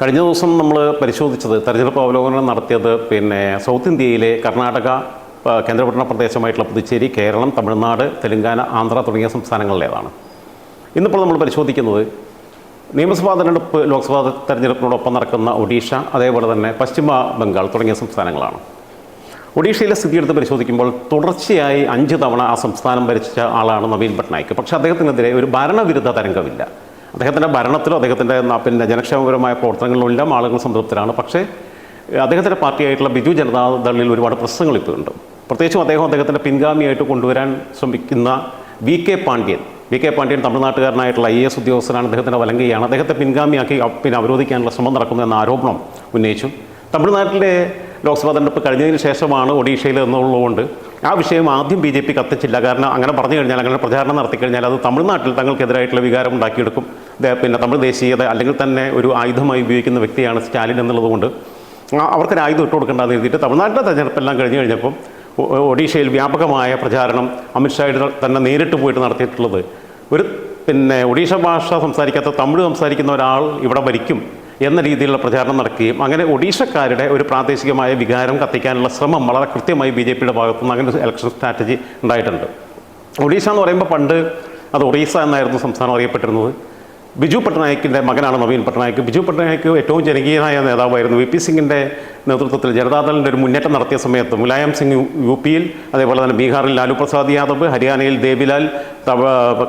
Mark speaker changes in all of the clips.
Speaker 1: കഴിഞ്ഞ ദിവസം നമ്മൾ പരിശോധിച്ചത് തെരഞ്ഞെടുപ്പ് അവലോകനം നടത്തിയത് പിന്നെ സൗത്ത് ഇന്ത്യയിലെ കർണാടക കേന്ദ്രഭരണ പ്രദേശമായിട്ടുള്ള പുതുച്ചേരി കേരളം തമിഴ്നാട് തെലുങ്കാന ആന്ധ്ര തുടങ്ങിയ സംസ്ഥാനങ്ങളിലേതാണ്. ഇന്നിപ്പോൾ നമ്മൾ പരിശോധിക്കുന്നത് നിയമസഭാ തെരഞ്ഞെടുപ്പ് ലോക്സഭാ തെരഞ്ഞെടുപ്പിനോടൊപ്പം നടക്കുന്ന ഒഡീഷ അതേപോലെ തന്നെ പശ്ചിമ ബംഗാൾ തുടങ്ങിയ സംസ്ഥാനങ്ങളാണ്. ഒഡീഷയിലെ സ്ഥിതി എടുത്ത് പരിശോധിക്കുമ്പോൾ തുടർച്ചയായി അഞ്ച് തവണ ആ സംസ്ഥാനം ഭരിച്ച ആളാണ് നവീൻ പട്നായിക്. പക്ഷേ അദ്ദേഹത്തിനെതിരെ ഒരു ഭരണവിരുദ്ധ തരംഗമില്ല. അദ്ദേഹത്തിന്റെ ഭരണത്തിലോ അദ്ദേഹത്തിന്റെ പിന്നെ ജനക്ഷേമപരമായ പ്രവർത്തനങ്ങളിലും എല്ലാം ആളുകൾ സംതൃപ്തരാണ്. പക്ഷേ അദ്ദേഹത്തിന്റെ പാർട്ടിയായിട്ടുള്ള ബിജു ജനതാദളിൽ ഒരുപാട് പ്രശ്നങ്ങൾ ഇപ്പോൾ ഉണ്ട്. പ്രത്യേകിച്ചും അദ്ദേഹം അദ്ദേഹത്തിന്റെ പിൻഗാമിയായിട്ട് കൊണ്ടുവരാൻ ശ്രമിക്കുന്ന V K Pandian. V K Pandian തമിഴ്നാട്ടുകാരനായിട്ടുള്ള I S ഉദ്യോഗസ്ഥനാണ് അദ്ദേഹത്തിന്റെ വലങ്കയാണ്. അദ്ദേഹത്തെ പിൻഗാമിയാക്കി പിന്നെ അവരോധിക്കാനുള്ള ശ്രമം നടക്കുന്നു എന്ന ആരോപണം ഉന്നയിച്ചു. തമിഴ്നാട്ടിലെ ലോക്സഭാ തെരഞ്ഞെടുപ്പ് കഴിഞ്ഞതിന് ശേഷമാണ് ഒഡീഷയിൽ എന്നുള്ളതുകൊണ്ട് ആ വിഷയം ആദ്യം ബി ജെ പി കത്തിച്ചില്ല. കാരണം അങ്ങനെ പറഞ്ഞു കഴിഞ്ഞാൽ അങ്ങനെ പ്രചാരണം നടത്തി കഴിഞ്ഞാൽ അത് തമിഴ്നാട്ടിൽ തങ്ങൾക്കെതിരായിട്ടുള്ള വികാരം ഉണ്ടാക്കിയെടുക്കും. പിന്നെ തമിഴ് ദേശീയത അല്ലെങ്കിൽ തന്നെ ഒരു ആയുധമായി ഉപയോഗിക്കുന്ന വ്യക്തിയാണ് സ്റ്റാലിൻ എന്നുള്ളതുകൊണ്ട് അവർക്ക് അവർക്കൊരു ആയുധം ഇട്ട് കൊടുക്കേണ്ടെന്ന് എഴുതിയിട്ട് തമിഴ്നാട്ടിലെ തെരഞ്ഞെടുപ്പെല്ലാം കഴിഞ്ഞ് കഴിഞ്ഞപ്പം ഒഡീഷയിൽ വ്യാപകമായ പ്രചാരണം അമിത്ഷായുടെ തന്നെ നേരിട്ട് പോയിട്ട് നടത്തിയിട്ടുള്ളത്. ഒരു പിന്നെ ഒഡീഷ ഭാഷ സംസാരിക്കാത്ത തമിഴ് സംസാരിക്കുന്ന ഒരാൾ ഇവിടെ ഭരിക്കും. എന്ന രീതിയിലുള്ള പ്രചാരണം നടക്കുകയും അങ്ങനെ ഒഡീഷക്കാരുടെ ഒരു പ്രാദേശികമായ വികാരം കത്തിക്കാനുള്ള ശ്രമം വളരെ കൃത്യമായി ബി ജെ പിയുടെ ഭാഗത്തുനിന്ന് അങ്ങനെ ഇലക്ഷൻ സ്ട്രാറ്റജി ഉണ്ടായിട്ടുണ്ട്. ഒഡീഷ എന്ന് പറയുമ്പോൾ പണ്ട് അത് ഒറീസ എന്നായിരുന്നു സംസ്ഥാനം അറിയപ്പെട്ടിരുന്നത്. ബിജു പട്നായിക്കിന്റെ മകനാണ് നവീൻ പട്നായിക്. ബിജു പട്നായിക് ഏറ്റവും ജനകീയനായ നേതാവായിരുന്നു. വി പി സിംഗിന്റെ നേതൃത്വത്തിൽ ജനതാദളിന്റെ ഒരു മുന്നേറ്റം നടത്തിയ സമയത്ത് മുലായം സിംഗ് യു- പിയിൽ അതേപോലെ തന്നെ ബീഹാറിൽ ലാലു പ്രസാദ് യാദവ് ഹരിയാനയിൽ ദേവിലാൽ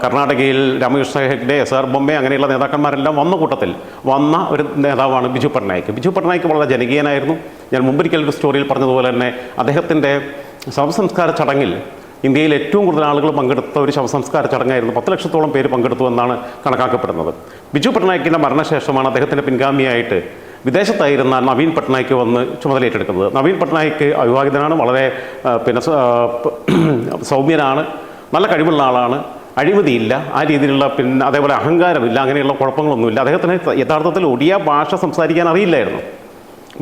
Speaker 1: കർണാടകയിൽ രാമകൃഷ്ണ ഹെഗ്ഡെ എസ് ആർ ബൊമ്മെ അങ്ങനെയുള്ള നേതാക്കന്മാരെല്ലാം വന്ന കൂട്ടത്തിൽ വന്ന ഒരു നേതാവാണ് ബിജു പട്നായിക്. ബിജു പട്നായിക് വളരെ ജനകീയനായിരുന്നു. ഞാൻ മുമ്പൊരിക്കൽ ഒരു സ്റ്റോറിയിൽ പറഞ്ഞതുപോലെ തന്നെ അദ്ദേഹത്തിന്റെ ശവസംസ്കാര ചടങ്ങിൽ ഇന്ത്യയിൽ ഏറ്റവും കൂടുതൽ ആളുകൾ പങ്കെടുത്ത ഒരു ശവസംസ്കാര ചടങ്ങായിരുന്നു. പത്ത് ലക്ഷത്തോളം പേര് പങ്കെടുത്തു എന്നാണ് കണക്കാക്കപ്പെടുന്നത്. ബിജു പട്നായിക്കിന്റെ മരണശേഷമാണ് അദ്ദേഹത്തിന്റെ പിൻഗാമിയായിട്ട് വിദേശത്തായിരുന്ന നവീൻ പട്നായിക്ക് വന്ന് ചുമതലയേറ്റെടുക്കുന്നത് നവീൻ പട്നായിക്ക് അവിവാഹിതനാണ് വളരെ പിന്നെ സൗമ്യനാണ് നല്ല കഴിവുള്ള ആളാണ് അഴിമതിയില്ല ആ രീതിയിലുള്ള പിന്നെ അതേപോലെ അഹങ്കാരമില്ല അങ്ങനെയുള്ള കുഴപ്പങ്ങളൊന്നുമില്ല. അദ്ദേഹത്തിന് യഥാർത്ഥത്തിൽ ഒഡിയ ഭാഷ സംസാരിക്കാൻ അറിയില്ലായിരുന്നു.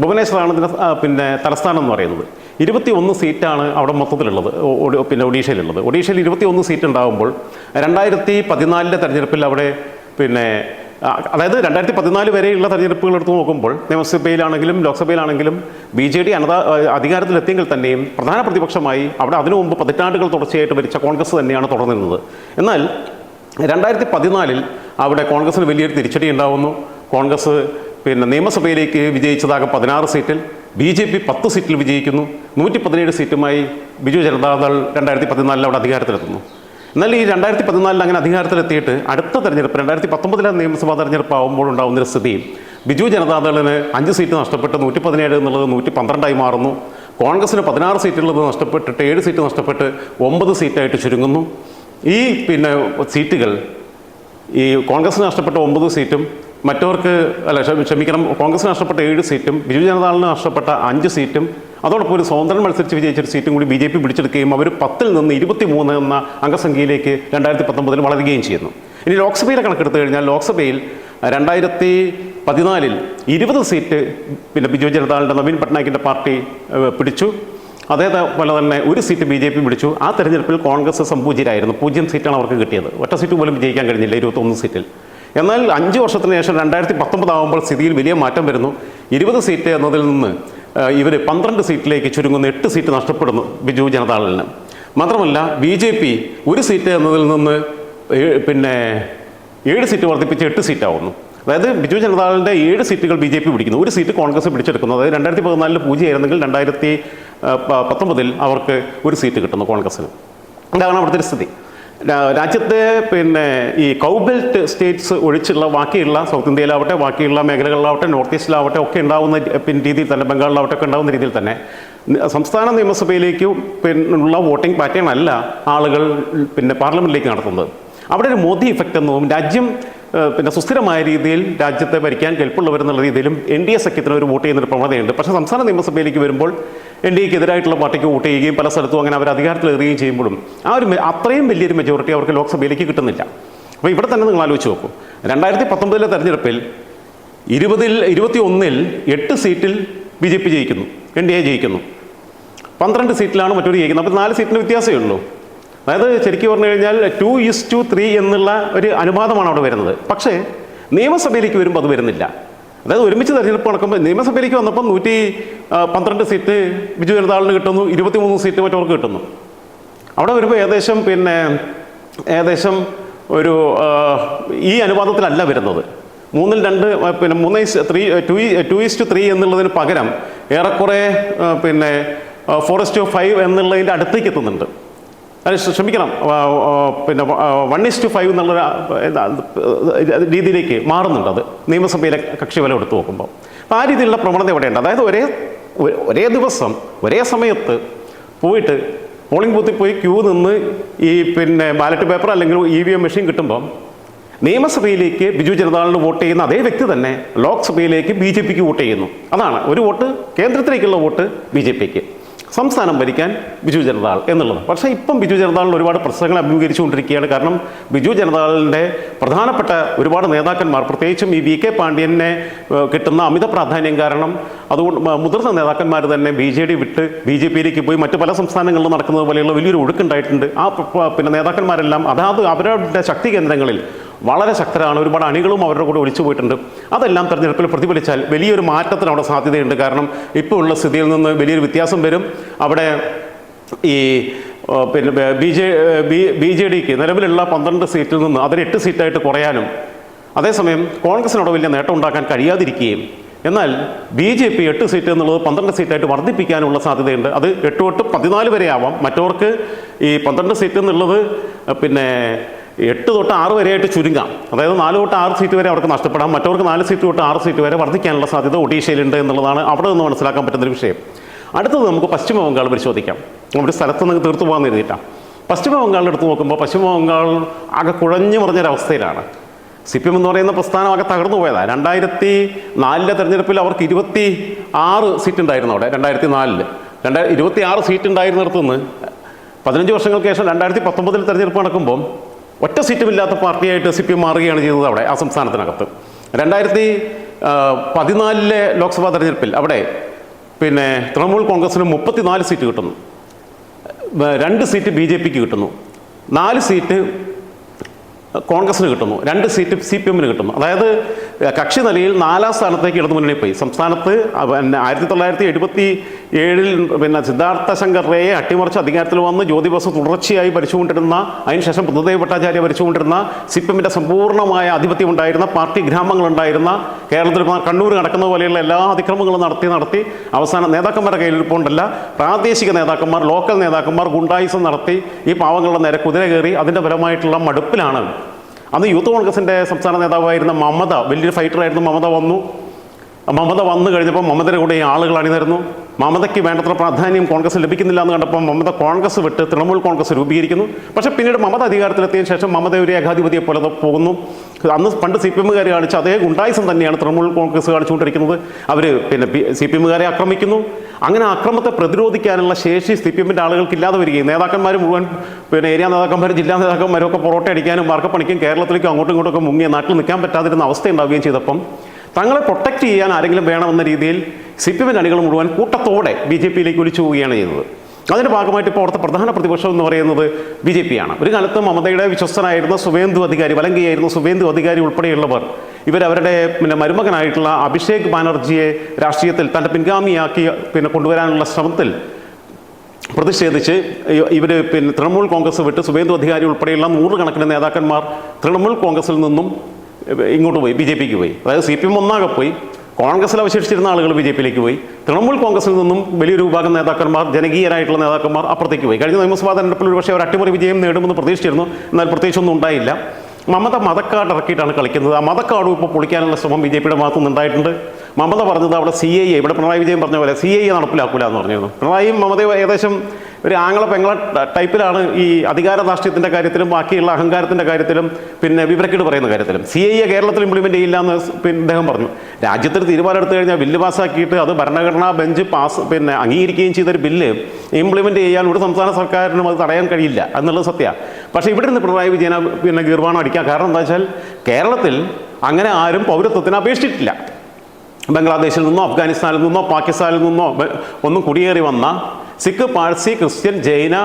Speaker 1: ഭുവനേശ്വറാണ് ഇതിന് പിന്നെ തലസ്ഥാനം എന്ന് പറയുന്നത്. ഇരുപത്തി ഒന്ന് സീറ്റാണ് അവിടെ മൊത്തത്തിലുള്ളത് പിന്നെ ഒഡീഷയിലുള്ളത്. ഒഡീഷയിൽ ഇരുപത്തി ഒന്ന് സീറ്റ് ഉണ്ടാകുമ്പോൾ രണ്ടായിരത്തി പതിനാലിലെ തെരഞ്ഞെടുപ്പിൽ അവിടെ പിന്നെ അതായത് രണ്ടായിരത്തി പതിനാല് വരെയുള്ള തെരഞ്ഞെടുപ്പുകൾ എടുത്ത് നോക്കുമ്പോൾ നിയമസഭയിലാണെങ്കിലും ലോക്സഭയിലാണെങ്കിലും ബി ജെ ഡി അനത അധികാരത്തിലെത്തിയെങ്കിൽ തന്നെയും പ്രധാന പ്രതിപക്ഷമായി അവിടെ അതിനു മുമ്പ് പതിറ്റാണ്ടുകൾ തുടർച്ചയായിട്ട് ഭരിച്ച കോൺഗ്രസ് തന്നെയാണ് തുടർന്നിരുന്നത്. എന്നാൽ രണ്ടായിരത്തി പതിനാലിൽ അവിടെ കോൺഗ്രസിന് വലിയൊരു തിരിച്ചടി ഉണ്ടാവുന്നു. കോൺഗ്രസ് പിന്നെ നിയമസഭയിലേക്ക് വിജയിച്ചതാകെ പതിനാറ് സീറ്റിൽ ബി ജെ പി പത്ത് സീറ്റിൽ വിജയിക്കുന്നു. നൂറ്റി പതിനേഴ് സീറ്റുമായി ബിജു ജനതാദൾ രണ്ടായിരത്തി പതിനാലിൽ അവിടെ അധികാരത്തിലെത്തുന്നു. എന്നാൽ ഈ രണ്ടായിരത്തി പതിനാലിൽ അങ്ങനെ അധികാരത്തിലെത്തിയിട്ട് അടുത്ത തെരഞ്ഞെടുപ്പ് രണ്ടായിരത്തി പത്തൊമ്പതിലെ നിയമസഭാ തെരഞ്ഞെടുപ്പ് ആകുമ്പോൾ ഉണ്ടാകുന്നൊരു സ്ഥിതിയിൽ ബിജു ജനതാദളിന് അഞ്ച് സീറ്റ് നഷ്ടപ്പെട്ട് നൂറ്റി പതിനേഴ് എന്നുള്ളത് നൂറ്റി പന്ത്രണ്ടായി മാറുന്നു. കോൺഗ്രസിന് പതിനാറ് സീറ്റുള്ളത് നഷ്ടപ്പെട്ടിട്ട് ഏഴ് സീറ്റ് നഷ്ടപ്പെട്ട് ഒമ്പത് സീറ്റായിട്ട് ചുരുങ്ങുന്നു. ഈ പിന്നെ സീറ്റുകൾ ഈ കോൺഗ്രസിന് നഷ്ടപ്പെട്ട ഒമ്പത് സീറ്റും മറ്റവർക്ക് അല്ല ക്ഷമ- ക്ഷമിക്കണം കോൺഗ്രസ് നഷ്ടപ്പെട്ട ഏഴ് സീറ്റും ബിജു ജനതാദളിന് നഷ്ടപ്പെട്ട അഞ്ച് സീറ്റും അതോടൊപ്പം ഒരു സ്വതന്ത്രം മത്സരിച്ച് വിജയിച്ചൊരു സീറ്റും കൂടി ബി ജെ പി പിടിച്ചെടുക്കുകയും അവർ പത്തിൽ നിന്ന് ഇരുപത്തി മൂന്ന് എന്ന അംഗസംഖ്യയിലേക്ക് രണ്ടായിരത്തി പത്തൊമ്പതിൽ വളരുകയും ചെയ്യുന്നു. ഇനി ലോക്സഭയിലെ കണക്കെടുത്ത് കഴിഞ്ഞാൽ ലോക്സഭയിൽ രണ്ടായിരത്തി പതിനാലിൽ ഇരുപത് സീറ്റ് പിന്നെ ബിജു ജനതാദളിന്റെ നവീൻ പട്നായിക്കിന്റെ പാർട്ടി പിടിച്ചു. അതേപോലെ തന്നെ ഒരു സീറ്റ് ബി ജെ പി പിടിച്ചു. ആ തെരഞ്ഞെടുപ്പിൽ കോൺഗ്രസ് സംപൂജ്യരായിരുന്നു പൂജ്യം സീറ്റാണ് അവർക്ക് കിട്ടിയത്. ഒറ്റ സീറ്റ് പോലും വിജയിക്കാൻ കഴിഞ്ഞില്ല ഇരുപത്തൊന്ന് സീറ്റിൽ. എന്നാൽ അഞ്ച് വർഷത്തിന് ശേഷം രണ്ടായിരത്തി പത്തൊമ്പതാകുമ്പോൾ സ്ഥിതിയിൽ വലിയ മാറ്റം വരുന്നു. ഇരുപത് സീറ്റ് എന്നതിൽ നിന്ന് ഇവർ പന്ത്രണ്ട് സീറ്റിലേക്ക് ചുരുങ്ങുന്ന എട്ട് സീറ്റ് നഷ്ടപ്പെടുന്നു ബിജു ജനതാദളിന്. മാത്രമല്ല ബി ജെ പി ഒരു സീറ്റ് എന്നതിൽ നിന്ന് പിന്നെ ഏഴ് സീറ്റ് വർദ്ധിപ്പിച്ച് എട്ട് സീറ്റാവുന്നു. അതായത് ബിജു ജനതാദളിന്റെ ഏഴ് സീറ്റുകൾ ബി ജെ പി പിടിക്കുന്നു. ഒരു സീറ്റ് കോൺഗ്രസ് പിടിച്ചെടുക്കുന്നു. അതായത് രണ്ടായിരത്തി പതിനാലിൽ പൂജ്യമായിരുന്നെങ്കിൽ രണ്ടായിരത്തി പത്തൊമ്പതിൽ അവർക്ക് ഒരു സീറ്റ് കിട്ടുന്നു കോൺഗ്രസ്സിന്. ഇതാണ് അവിടുത്തെ സ്ഥിതി. രാജ്യത്തെ പിന്നെ ഈ കൗബെൽറ്റ് സ്റ്റേറ്റ്സ് ഒഴിച്ചുള്ള ബാക്കിയുള്ള സൗത്ത് ഇന്ത്യയിലാവട്ടെ ബാക്കിയുള്ള മേഖലകളിലാവട്ടെ നോർത്ത് ഈസ്റ്റിലാവട്ടെ ഒക്കെ ഉണ്ടാവുന്ന പിന്നെ രീതിയിൽ തന്നെ ബംഗാളിലാവട്ടെ ഒക്കെ ഉണ്ടാവുന്ന രീതിയിൽ തന്നെ സംസ്ഥാന നിയമസഭയിലേക്ക് പിന്നുള്ള വോട്ടിംഗ് പാറ്റേൺ അല്ല ആളുകൾ പിന്നെ പാർലമെന്റിലേക്ക് നടത്തുന്നത്. അവിടെ ഒരു മോദി ഇഫക്റ്റ് എന്നതും രാജ്യം പിന്നെ സുസ്ഥിരമായ രീതിയിൽ രാജ്യത്തെ ഭരിക്കാൻ കെൽപ്പുള്ളവരെന്നുള്ള രീതിയിലും എൻ ഡി എ സഖ്യത്തിന് ഒരു വോട്ട് ചെയ്യുന്ന ഒരു പ്രവണതയുണ്ട്. പക്ഷേ സംസ്ഥാന നിയമസഭയിലേക്ക് വരുമ്പോൾ എൻ ഡി എക്ക് എതിരായിട്ടുള്ള പാർട്ടിക്ക് വോട്ട് ചെയ്യുകയും പല സ്ഥലത്തും അങ്ങനെ അവർ അധികാരത്തിൽ അധികാരത്തിലേറുകയും ചെയ്യുമ്പോഴും ആ ഒരു അത്രയും വലിയൊരു മെജോറിറ്റി അവർക്ക് ലോക്സഭയിലേക്ക് കിട്ടുന്നില്ല. അപ്പോൾ ഇവിടെ തന്നെ നിങ്ങൾ ആലോചിച്ച് നോക്കൂ. രണ്ടായിരത്തി പത്തൊമ്പതിലെ തെരഞ്ഞെടുപ്പിൽ ഇരുപതിൽ ഇരുപത്തി ഒന്നിൽ എട്ട് സീറ്റിൽ ബി ജെ പി ജയിക്കുന്നു എൻ ഡി എ ജയിക്കുന്നു. പന്ത്രണ്ട് സീറ്റിലാണ് മറ്റൊരു ജയിക്കുന്നത്. അപ്പോൾ നാല് സീറ്റിന് വ്യത്യാസമേ ഉള്ളൂ. അതായത് ശരിക്കും പറഞ്ഞു കഴിഞ്ഞാൽ ടു ഈസ് ടു ത്രീ എന്നുള്ള ഒരു അനുപാതമാണ് അവിടെ വരുന്നത്. പക്ഷേ നിയമസഭയിലേക്ക് വരുമ്പോൾ അത് വരുന്നില്ല. അതായത് ഒരുമിച്ച് തെരഞ്ഞെടുപ്പ് നടക്കുമ്പോൾ നിയമസഭയിലേക്ക് വന്നപ്പോൾ നൂറ്റി പന്ത്രണ്ട് സീറ്റ് ബിജു ജനതാളിന് കിട്ടുന്നു ഇരുപത്തിമൂന്ന് സീറ്റ് മറ്റവർക്ക് കിട്ടുന്നു. അവിടെ വരുമ്പോൾ ഏകദേശം പിന്നെ ഏകദേശം ഒരു ഈ അനുപാതത്തിലല്ല വരുന്നത്. മൂന്നിൽ രണ്ട് പിന്നെ മൂന്ന് is three to two is to three എന്നുള്ളതിന് പകരം ഏറെക്കുറെ പിന്നെ ഫോറസ്റ്റ് ഫൈവ് എന്നുള്ളതിന്റെ അടുത്തേക്ക് എത്തുന്നുണ്ട്. അത് ശ്രമിക്കണം. പിന്നെ വൺ ഇസ് ടു ഫൈവ് എന്നുള്ള എന്താ, രീതിയിലേക്ക് മാറുന്നുണ്ട് അത്. നിയമസഭയിലെ കക്ഷി വില എടുത്തു നോക്കുമ്പോൾ അപ്പോൾ ആ രീതിയിലുള്ള പ്രവണത എവിടെയുണ്ട്? അതായത് ഒരേ ഒരേ ദിവസം ഒരേ സമയത്ത് പോയിട്ട് പോളിംഗ് ബൂത്തിൽ പോയി ക്യൂ നിന്ന് ഈ പിന്നെ ബാലറ്റ് പേപ്പർ അല്ലെങ്കിൽ ഇ വി എം മെഷീൻ കിട്ടുമ്പം നിയമസഭയിലേക്ക് ബിജു ജനതാദളിന് വോട്ട് ചെയ്യുന്ന അതേ വ്യക്തി തന്നെ ലോക്സഭയിലേക്ക് ബി ജെ പിക്ക് വോട്ട് ചെയ്യുന്നു. അതാണ് ഒരു വോട്ട് കേന്ദ്രത്തിലേക്കുള്ള വോട്ട് ബി ജെ പിക്ക്. സംസ്ഥാനം ഭരിക്കാൻ ബിജു ജനതാൾ എന്നുള്ളത്. പക്ഷേ ഇപ്പം ബിജു ജനതാളിൽ ഒരുപാട് പ്രശ്നങ്ങൾ അഭിമുഖീകരിച്ചുകൊണ്ടിരിക്കുകയാണ്. കാരണം ബിജു ജനതാളിന്റെ പ്രധാനപ്പെട്ട ഒരുപാട് നേതാക്കന്മാർ പ്രത്യേകിച്ചും ഈ വി കെ പാണ്ഡ്യനെ കിട്ടുന്ന അമിത പ്രാധാന്യം കാരണം അതുകൊണ്ട് മുതിർന്ന നേതാക്കന്മാർ തന്നെ ബി ജെ ഡി വിട്ട് ബി ജെ പിയിലേക്ക് പോയി മറ്റു പല സംസ്ഥാനങ്ങളിലും നടക്കുന്നത് പോലെയുള്ള വലിയൊരു ഒഴുക്കുണ്ടായിട്ടുണ്ട്. ആ പിന്നെ നേതാക്കന്മാരെല്ലാം അതാത് അവരുടെ ശക്തി കേന്ദ്രങ്ങളിൽ വളരെ ശക്തരാണ്. ഒരുപാട് അണികളും അവരുടെ കൂടെ ഒളിച്ചു പോയിട്ടുണ്ട്. അതെല്ലാം തെരഞ്ഞെടുപ്പിൽ പ്രതിഫലിച്ചാൽ വലിയൊരു മാറ്റത്തിന് അവിടെ സാധ്യതയുണ്ട്. കാരണം ഇപ്പോൾ ഉള്ള സ്ഥിതിയിൽ നിന്ന് വലിയൊരു വ്യത്യാസം വരും. അവിടെ ഈ പിന്നെ B J B B J ഡിക്ക് നിലവിലുള്ള പന്ത്രണ്ട് സീറ്റിൽ നിന്ന് അതിന് എട്ട് സീറ്റായിട്ട് കുറയാനും അതേസമയം കോൺഗ്രസിനോട് വലിയ നേട്ടം ഉണ്ടാക്കാൻ കഴിയാതിരിക്കുകയും എന്നാൽ ബി ജെ പി എട്ട് സീറ്റ് എന്നുള്ളത് പന്ത്രണ്ട് സീറ്റായിട്ട് വർദ്ധിപ്പിക്കാനുള്ള സാധ്യതയുണ്ട്. അത് എട്ട് തൊട്ട് പതിനാല് വരെ ആവാം മറ്റവർക്ക് ഈ പന്ത്രണ്ട് സീറ്റ് എന്നുള്ളത് പിന്നെ എട്ട് തൊട്ട് ആറ് വരെയായിട്ട് ചുരുങ്ങാം. അതായത് നാല് തൊട്ട് ആറ് സീറ്റ് വരെ അവർക്ക് നഷ്ടപ്പെടാം. മറ്റവർക്ക് നാല് സീറ്റ് തൊട്ട് ആറ് സീറ്റ് വരെ വർദ്ധിക്കാനുള്ള സാധ്യത ഒഡീഷയിലുണ്ട് എന്നുള്ളതാണ് അവിടെ നിന്ന് മനസ്സിലാക്കാൻ പറ്റുന്നൊരു വിഷയം. അടുത്തത് നമുക്ക് പശ്ചിമ ബംഗാൾ പരിശോധിക്കാം. നമ്മുടെ സ്ഥലത്ത് നിന്ന് തീർത്തു പോകാൻ എഴുതിയിട്ടാണ്. പശ്ചിമ ബംഗാളിൽ എടുത്ത് നോക്കുമ്പോൾ പശ്ചിമ ബംഗാൾ ആകെ കുഴഞ്ഞു മറിഞ്ഞൊരവസ്ഥയിലാണ് സി പി എം എന്ന് പറയുന്ന പ്രസ്ഥാനം ആകെ തകർന്നു പോയതാണ് രണ്ടായിരത്തി നാലിലെ തെരഞ്ഞെടുപ്പിൽ അവർക്ക് ഇരുപത്തി ആറ് സീറ്റ് ഉണ്ടായിരുന്നു അവിടെ രണ്ടായിരത്തി നാലിൽ. രണ്ടായിരത്തി ഇരുപത്തി ആറ് സീറ്റ് ഉണ്ടായിരുന്നിടത്തുനിന്ന് പതിനഞ്ച് വർഷങ്ങൾക്ക് ശേഷം രണ്ടായിരത്തി പത്തൊമ്പതിൽ തെരഞ്ഞെടുപ്പ് നടക്കുമ്പോൾ ഒറ്റ സീറ്റുമില്ലാത്ത പാർട്ടിയായിട്ട് സി പി എം മാറുകയാണ് ചെയ്തത് അവിടെ ആ സംസ്ഥാനത്തിനകത്ത്. രണ്ടായിരത്തി പതിനാലിലെ ലോക്സഭാ തെരഞ്ഞെടുപ്പിൽ അവിടെ പിന്നെ തൃണമൂൽ കോൺഗ്രസിന് മുപ്പത്തിനാല് സീറ്റ് കിട്ടുന്നു. രണ്ട് സീറ്റ് ബി ജെ പിക്ക് കിട്ടുന്നു. നാല് സീറ്റ് കോൺഗ്രസിന് കിട്ടുന്നു. രണ്ട് സീറ്റ് സി പി എമ്മിന് കിട്ടുന്നു. അതായത് കക്ഷി നിലയിൽ നാലാം സ്ഥാനത്തേക്ക് ഇടതുമുന്നണി പോയി. സംസ്ഥാനത്ത് ആയിരത്തി തൊള്ളായിരത്തി എഴുപത്തി ഏഴിൽ പിന്നെ സിദ്ധാർത്ഥ ശങ്കർ റേയെ അട്ടിമറിച്ച് അധികാരത്തിൽ വന്ന് ജ്യോതി ബസു തുടർച്ചയായി ഭരിച്ചുകൊണ്ടിരുന്ന അതിനുശേഷം ബുദ്ധദേവ് ഭട്ടാചാര്യ ഭരിച്ചുകൊണ്ടിരുന്ന സി പി എമ്മിന്റെ സമ്പൂർണമായ ആധിപത്യം ഉണ്ടായിരുന്ന പാർട്ടി ഗ്രാമങ്ങളുണ്ടായിരുന്ന കേരളത്തിൽ കണ്ണൂർ നടക്കുന്ന പോലെയുള്ള എല്ലാ അതിക്രമങ്ങളും നടത്തി നടത്തി അവസാനം നേതാക്കന്മാരുടെ കയ്യിലിരിപ്പുണ്ടല്ല പ്രാദേശിക നേതാക്കന്മാർ ലോക്കൽ നേതാക്കന്മാർ ഗുണ്ടായിസം നടത്തി ഈ പാവങ്ങളുടെ നേരെ കുതിര കയറി അതിന്റെ ഫലമായിട്ടുള്ള മടുപ്പിലാണ്. അന്ന് യൂത്ത് കോൺഗ്രസിന്റെ സംസ്ഥാന നേതാവായിരുന്ന മമത വലിയൊരു ഫൈറ്ററായിരുന്നു മമത വന്നു. മമത വന്നു കഴിഞ്ഞപ്പോൾ മമതയുടെ കൂടെ ഈ ആളുകൾ അണിനിരന്നു. മമതയ്ക്ക് വേണ്ടത്ര പ്രാധാന്യം കോൺഗ്രസ് ലഭിക്കുന്നില്ല എന്ന് കണ്ടപ്പോൾ മമത കോൺഗ്രസ് വിട്ട് തൃണമൂൽ കോൺഗ്രസ് രൂപീകരിക്കുന്നു. പക്ഷേ പിന്നീട് മമത അധികാരത്തിലെത്തിയതിനു ശേഷം മമത ഒരു ഏകാധിപതിയെ പോലെ പോകുന്നു. അന്ന് പണ്ട് സി പി എമ്മുകാർ കാണിച്ച അതേ ഗുണ്ടായുസം തന്നെയാണ് തൃണമൂൽ കോൺഗ്രസ് കാണിച്ചുകൊണ്ടിരിക്കുന്നത്. അവർ പിന്നെ സി പി എമ്മുകാരെ ആക്രമിക്കുന്നു. അങ്ങനെ അക്രമത്തെ പ്രതിരോധിക്കാനുള്ള ശേഷി സി പി എമ്മിന്റെ ആളുകൾക്ക് ഇല്ലാതെ വരികയും നേതാക്കന്മാർ മുഴുവൻ പിന്നെ ഏരിയ നേതാക്കന്മാർ ജില്ലാ നേതാക്കന്മാരും ഒക്കെ പൊറോട്ട അടിക്കാനും മാർക്കപ്പണിക്കും കേരളത്തിലേക്കും അങ്ങോട്ടും ഇങ്ങോട്ടും ഒക്കെ മുങ്ങിയ നാട്ടിൽ നിൽക്കാൻ പറ്റാതിരുന്ന അവസ്ഥ ഉണ്ടാവുകയും ചെയ്തപ്പം തങ്ങളെ പ്രൊട്ടക്റ്റ് ചെയ്യാൻ ആരെങ്കിലും വേണമെന്ന രീതിയിൽ സി പി എമ്മിന്റെ അണികൾ മുഴുവൻ കൂട്ടത്തോടെ ബി ജെ പിയിലേക്ക് ഒലിച്ചു പോവുകയാണ് ചെയ്തത് അതിന്റെ ഭാഗമായിട്ട് ഇപ്പോൾ അവിടുത്തെ പ്രധാന പ്രതിപക്ഷം എന്ന് പറയുന്നത് ബി ജെ പി ആണ് ഒരു കാലത്ത് മമതയുടെ വിശ്വസ്തനായിരുന്ന സുവേന്ദു അധികാരി വലങ്കയായിരുന്ന സുവേന്ദു അധികാരി ഉൾപ്പെടെയുള്ളവർ ഇവരവരുടെ പിന്നെ മരുമകനായിട്ടുള്ള അഭിഷേക് ബാനർജിയെ രാഷ്ട്രീയത്തിൽ തന്റെ പിൻഗാമിയാക്കി പിന്നെ കൊണ്ടുവരാനുള്ള ശ്രമത്തിൽ പ്രതിഷേധിച്ച് ഇവർ പിന്നെ തൃണമൂൽ കോൺഗ്രസ് വിട്ട് സുവേന്ദു അധികാരി ഉൾപ്പെടെയുള്ള നൂറുകണക്കിന് നേതാക്കന്മാർ തൃണമൂൽ കോൺഗ്രസിൽ നിന്നും ഇങ്ങോട്ട് പോയി ബി ജെ പിക്ക് പോയി. അതായത് സി പി എം ഒന്നാകെ പോയി. കോൺഗ്രസിൽ അവശേഷിച്ചിരുന്ന ആളുകൾ ബി ജെ പിയിലേക്ക് പോയി. തൃണമൂൽ കോൺഗ്രസിൽ നിന്നും വലിയൊരു വിഭാഗം നേതാക്കന്മാർ ജനകീയരായിട്ടുള്ള നേതാക്കന്മാർ അപ്പുറത്തേക്ക് പോയി. കഴിഞ്ഞ നിയമസഭാ തെരഞ്ഞെടുപ്പിൽ ഒരു പക്ഷേ ഒരു അട്ടിമറി വിജയം നേടുമെന്ന് പ്രതീക്ഷിച്ചിരുന്നു. എന്നാൽ പ്രത്യേകിച്ചൊന്നും ഉണ്ടായില്ല. മമത മതക്കാർഡ് ഇറക്കിയിട്ടാണ് കളിക്കുന്നത്. ആ മതക്കാടും ഇപ്പോൾ പൊളിക്കാനുള്ള ശ്രമം ബി ജെ പിയുടെ ഭാഗത്തു നിന്നുണ്ടായിട്ടുണ്ട് മമത പറഞ്ഞത് അവിടെ സി ഐ എ ഇവിടെ പിണറായി വിജയൻ പറഞ്ഞ പോലെ സി ഐ നടപ്പിലാക്കൂല എന്ന് പറഞ്ഞിരുന്നു. പിണറായിയും മമതയും ഏകദേശം ഒരു ആംഗ്ല പെങ്ങള ടൈപ്പിലാണ് ഈ അധികാര രാഷ്ട്രീയത്തിന്റെ കാര്യത്തിലും ബാക്കിയുള്ള അഹങ്കാരത്തിന്റെ കാര്യത്തിലും പിന്നെ വിവരക്കേട് പറയുന്ന കാര്യത്തിലും. സി ഐ എ കേരളത്തിൽ ഇംപ്ലിമെന്റ് ചെയ്യില്ല എന്ന് പിന്നെ അദ്ദേഹം പറഞ്ഞു. രാജ്യത്തിന് തീരുമാനം എടുത്തു കഴിഞ്ഞാൽ ബില്ല് പാസ്സാക്കിയിട്ട് അത് ഭരണഘടനാ ബെഞ്ച് പാസ് പിന്നെ അംഗീകരിക്കുകയും ചെയ്തൊരു ബില്ല് ഇംപ്ലിമെന്റ് ചെയ്യാൻ ഒരു സംസ്ഥാന സർക്കാരിനും അത് തടയാൻ കഴിയില്ല എന്നുള്ളത് സത്യമാണ് പക്ഷേ ഇവിടെ നിന്ന് പിണറായി വിജയനെ പിന്നെ ഗീർവാണം അടിക്കുക കാരണം എന്താ വെച്ചാൽ കേരളത്തിൽ അങ്ങനെ ആരും പൗരത്വത്തിന് അപേക്ഷിച്ചിട്ടില്ല. ബംഗ്ലാദേശിൽ നിന്നോ അഫ്ഗാനിസ്ഥാനിൽ നിന്നോ പാകിസ്ഥാനിൽ നിന്നോ ഒന്നും കുടിയേറി വന്ന സിഖ് പാഴ്സി ക്രിസ്ത്യൻ ജൈന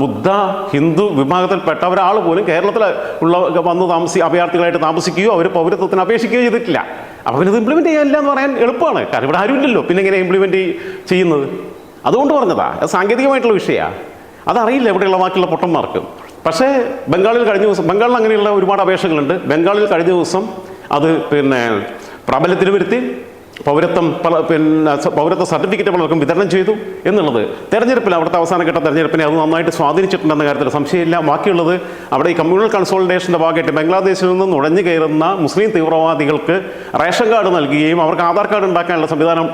Speaker 1: ബുദ്ധ ഹിന്ദു വിഭാഗത്തിൽപ്പെട്ട ഒരാൾ പോലും കേരളത്തിൽ ഉള്ള വന്ന് താമസി അഭയാർത്ഥികളായിട്ട് താമസിക്കുകയോ അവർ പൗരത്വത്തിന് അപേക്ഷിക്കുകയോ ചെയ്തിട്ടില്ല. അപ്പോൾ പിന്നെ ഇത് ഇംപ്ലിമെന്റ് ചെയ്യാനില്ല എന്ന് പറയാൻ എളുപ്പമാണ്. കാരണം ഇവിടെ ആരും ഇല്ലല്ലോ. പിന്നെ എങ്ങനെ ഇംപ്ലിമെന്റ് ചെയ്യുന്നത്? അതുകൊണ്ട് പറഞ്ഞതാ അത് സാങ്കേതികമായിട്ടുള്ള വിഷയമാണ് അതറിയില്ല ഇവിടെയുള്ള ബാക്കിയുള്ള പൊട്ടന്മാർക്ക്. പക്ഷേ ബംഗാളിൽ കഴിഞ്ഞ ദിവസം ബംഗാളിൽ അങ്ങനെയുള്ള ഒരുപാട് അപേക്ഷകളുണ്ട്. ബംഗാളിൽ കഴിഞ്ഞ ദിവസം അത് പിന്നെ പ്രാബല്യത്തിൽ വരുത്തി പൗരത്വം പിന്നെ പൗരത്വ സർട്ടിഫിക്കറ്റ് പലർക്കും വിതരണം ചെയ്തു എന്നുള്ളത് തെരഞ്ഞെടുപ്പിൽ അവിടുത്തെ അവസാന ഘട്ട തെരഞ്ഞെടുപ്പിനെ അത് നന്നായിട്ട് സ്വാധീനിച്ചിട്ടുണ്ടെന്ന കാര്യത്തിൽ സംശയമില്ല. ബാക്കിയുള്ളത് അവിടെ ഈ കമ്മ്യൂണൽ കൺസോളിഡേഷന്റെ ഭാഗമായിട്ട് ബംഗ്ലാദേശിൽ നിന്ന് നുഴഞ്ഞു കയറുന്ന മുസ്ലിം തീവ്രവാദികൾക്ക് റേഷൻ കാർഡ് നൽകുകയും അവർക്ക് ആധാർ കാർഡ് ഉണ്ടാക്കാനുള്ള സംവിധാനം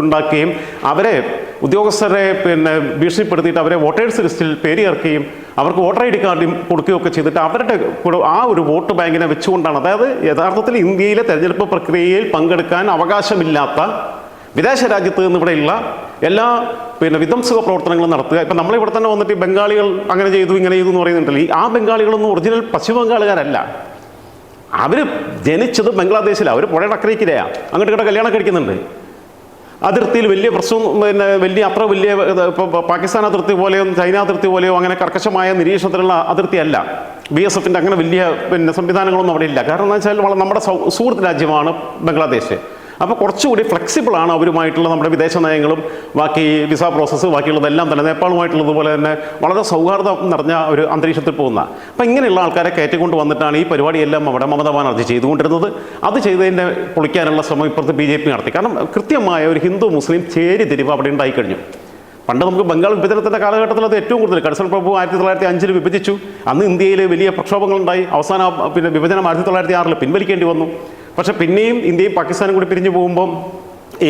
Speaker 1: ഉണ്ടാക്കുകയും അവരെ ഉദ്യോഗസ്ഥരെ പിന്നെ ഭീഷണിപ്പെടുത്തിയിട്ട് അവരെ വോട്ടേഴ്സ് ലിസ്റ്റിൽ പേര് ചേർക്കുകയും അവർക്ക് വോട്ടർ ഐ ഡി കാർഡും കൊടുക്കുകയൊക്കെ ചെയ്തിട്ട് അവരുടെ ആ ഒരു വോട്ട് ബാങ്കിനെ വെച്ചുകൊണ്ടാണ്. അതായത് യഥാർത്ഥത്തിൽ ഇന്ത്യയിലെ തെരഞ്ഞെടുപ്പ് പ്രക്രിയയിൽ പങ്കെടുക്കാൻ അവകാശമില്ലാത്ത വിദേശ രാജ്യത്ത് നിന്ന് എല്ലാ പിന്നെ വിധ്വംസക പ്രവർത്തനങ്ങളും നടത്തുക. ഇപ്പം നമ്മളിവിടെ തന്നെ വന്നിട്ട് ഈ ബംഗാളികൾ അങ്ങനെ ചെയ്തു ഇങ്ങനെ ചെയ്തു എന്ന് പറയുന്നുണ്ടല്ലോ. ആ ബംഗാളികളൊന്നും ഒറിജിനൽ പശ്ചിമ ബംഗാളുകാരല്ല അവർ ജനിച്ചത് ബംഗ്ലാദേശിലാണ് അവർ പുഴയുടെ അക്കരയ്ക്കിലെയാണ് അങ്ങോട്ട് ഇവിടെ കല്യാണം കഴിക്കുന്നുണ്ട്. അതിർത്തിയിൽ വലിയ പ്രശ്നം പിന്നെ വലിയ അത്ര വലിയ പാകിസ്ഥാൻ അതിർത്തി പോലെയോ ചൈന അതിർത്തി പോലെയോ അങ്ങനെ കർക്കശമായ നിരീക്ഷണത്തിലുള്ള അതിർത്തിയല്ല ബി എസ് എഫിന്റെ അങ്ങനെ വലിയ പിന്നെ സംവിധാനങ്ങളൊന്നും അവിടെ ഇല്ല. കാരണം എന്താ വെച്ചാൽ നമ്മുടെ സുഹൃത്ത് രാജ്യമാണ് ബംഗ്ലാദേശ്. അപ്പോൾ കുറച്ചുകൂടി ഫ്ലെക്സിബിളാണ് അവരുമായിട്ടുള്ള നമ്മുടെ വിദേശ നയങ്ങളും ബാക്കി വിസ പ്രോസസ്സ് ബാക്കിയുള്ളതെല്ലാം തന്നെ നേപ്പാളുമായിട്ടുള്ളതുപോലെ തന്നെ വളരെ സൗഹാർദ്ദം നിറഞ്ഞ ഒരു അന്തരീക്ഷത്തിൽ പോകുന്ന. അപ്പം ഇങ്ങനെയുള്ള ആൾക്കാരെ കയറ്റിക്കൊണ്ട് വന്നിട്ടാണ് ഈ പരിപാടിയെല്ലാം അവിടെ മമതാ ബാനർജി ചെയ്തുകൊണ്ടിരുന്നത്. അത് ചെയ്തതിന്റെ പൊളിക്കാനുള്ള ശ്രമം ഇപ്പുറത്ത് ബി ജെ പി നടത്തി. കാരണം കൃത്യമായ ഒരു ഹിന്ദു മുസ്ലിം ചേരിതിരിവ് അവിടെ ഉണ്ടായി കഴിഞ്ഞു. പണ്ട് നമുക്ക് ബംഗാൾ വിഭജനത്തിന്റെ കാലഘട്ടത്തിൽ അത് ഏറ്റവും കൂടുതൽ കഴ്സൺ പ്രഭു ആയിരത്തി തൊള്ളായിരത്തി അഞ്ചിൽ വിഭജിച്ചു. അന്ന് ഇന്ത്യയിൽ വലിയ പ്രക്ഷോഭങ്ങളുണ്ടായി. അവസാന പിന്നെ വിഭജനം ആയിരത്തി തൊള്ളായിരത്തി ആറിൽ പിൻവലിക്കേണ്ടി വന്നു. പക്ഷേ പിന്നെയും ഇന്ത്യയും പാകിസ്ഥാനും കൂടി പിരിഞ്ഞു പോകുമ്പം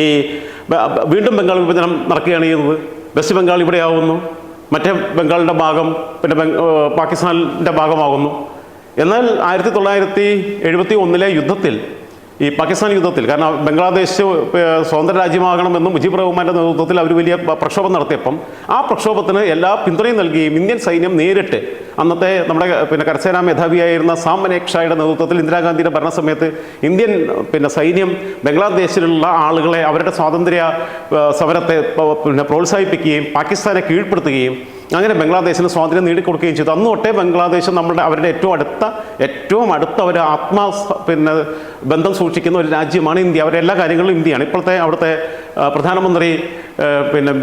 Speaker 1: ഈ വീണ്ടും ബംഗാൾ വിഭജനം നടക്കുകയാണ് ചെയ്യുന്നത്. വെസ്റ്റ് ബംഗാൾ ഇവിടെ ആവുന്നു. മറ്റേ ബംഗാളിന്റെ ഭാഗം പിന്നെ പാകിസ്ഥാനിന്റെ ഭാഗമാകുന്നു എന്നാൽ ആയിരത്തി തൊള്ളായിരത്തി എഴുപത്തി ഒന്നിലെ യുദ്ധത്തിൽ ഈ പാകിസ്ഥാൻ യുദ്ധത്തിൽ. കാരണം ബംഗ്ലാദേശ് സ്വതന്ത്ര രാജ്യമാകണമെന്നും മുജീബ് റഹ്മാന്റെ നേതൃത്വത്തിൽ അവർ വലിയ പ്രക്ഷോഭം നടത്തിയപ്പം ആ പ്രക്ഷോഭത്തിന് എല്ലാ പിന്തുണയും നൽകുകയും ഇന്ത്യൻ സൈന്യം നേരിട്ട് അന്നത്തെ നമ്മുടെ പിന്നെ കരസേനാ മേധാവിയായിരുന്ന സാം മനേക് ഷായുടെ നേതൃത്വത്തിൽ ഇന്ദിരാഗാന്ധിയുടെ ഭരണസമയത്ത് ഇന്ത്യൻ പിന്നെ സൈന്യം ബംഗ്ലാദേശിലുള്ള ആളുകളെ അവരുടെ സ്വാതന്ത്ര്യ സമരത്തെ പിന്നെ പ്രോത്സാഹിപ്പിക്കുകയും പാകിസ്ഥാനെ കീഴ്പ്പെടുത്തുകയും അങ്ങനെ ബംഗ്ലാദേശിന് സ്വാതന്ത്ര്യം നേടിക്കൊടുക്കുകയും ചെയ്തു. അന്ന് തൊട്ടേ ബംഗ്ലാദേശ് നമ്മുടെ അവരുടെ ഏറ്റവും അടുത്ത ഏറ്റവും അടുത്ത ഒരു ആത്മാ പിന്നെ ബന്ധം സൂക്ഷിക്കുന്ന ഒരു രാജ്യമാണ് ഇന്ത്യ. അവരുടെ എല്ലാ കാര്യങ്ങളും ഇന്ത്യയാണ്. ഇപ്പോഴത്തെ അവിടുത്തെ പ്രധാനമന്ത്രി പിന്നെ